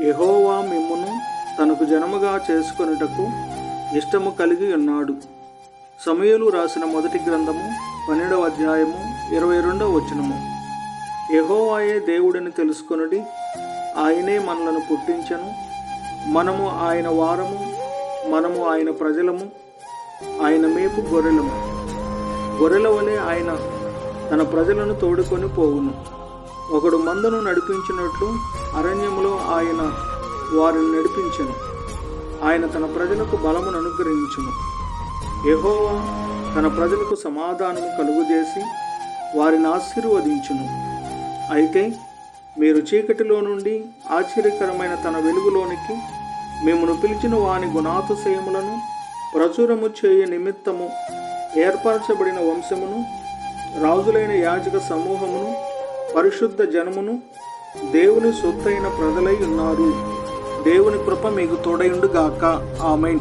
యహోవా మిమ్మును తనకు జనముగా చేసుకొనుటకు ఇష్టము కలిగి ఉన్నాడు. సమయలు రాసిన మొదటి గ్రంథము పన్నెండవ అధ్యాయము ఇరవై రెండవ వచనము. యహోవాయే దేవుడిని తెలుసుకొనుడి ఆయనే మనలను పుట్టించను. మనము ఆయన వారము మనము ఆయన ప్రజలము ఆయన మేపు గొర్రెలము. గొర్రెల వలె ఆయన తన ప్రజలను తోడుకొని పోవును. ఒకడు మందను నడిపించినట్లు అరణ్యములో ఆయన వారిని నడిపించను. ఆయన తన ప్రజలకు బలమును అనుగ్రహించును. యహోవా తన ప్రజలకు సమాధానము కలుగుజేసి వారిని ఆశీర్వదించును. అయితే మీరు చీకటిలో నుండి ఆశ్చర్యకరమైన తన వెలుగులోనికి మిమ్మను పిలిచిన వాని గుణాతిశయములను ప్రచురము చేయ నిమిత్తము ఏర్పరచబడిన వంశమును రాజులైన యాజక సమూహమును పరిశుద్ధ జనమును దేవుని సొత్తైన ప్రజలై ఉన్నారు. దేవుని కృప మీకు తోడయుండుగాక. ఆమెన్.